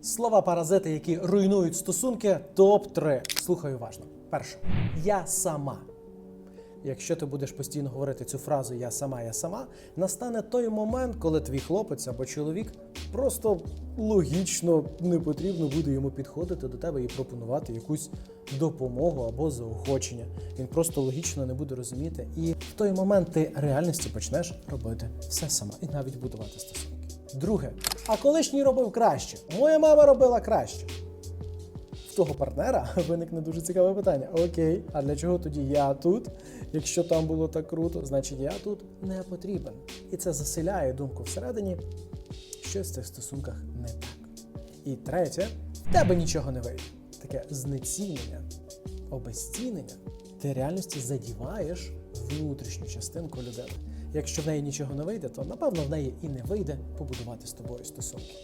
Слова паразити, які руйнують стосунки, топ 3 Слухай уважно. Перше, я сама. Якщо ти будеш постійно говорити цю фразу Я сама, я сама, настане той момент, коли твій хлопець або чоловік просто логічно не потрібно буде йому підходити до тебе і пропонувати якусь допомогу або заохочення. Він просто логічно не буде розуміти. І в той момент ти реальності почнеш робити все сама і навіть будувати стосунки. Друге, а колишній робив краще. Моя мама робила краще. В того партнера виникне дуже цікаве питання. Окей, а для чого тоді я тут? Якщо там було так круто, значить я тут не потрібен. І це заселяє думку всередині, що в цих стосунках не так. І третє, в тебе нічого не вийде. Таке знецінення, обезцінення. Ти реальності задіваєш внутрішню частинку людини. Якщо в неї нічого не вийде, то напевно в неї і не вийде побудувати з тобою стосунки.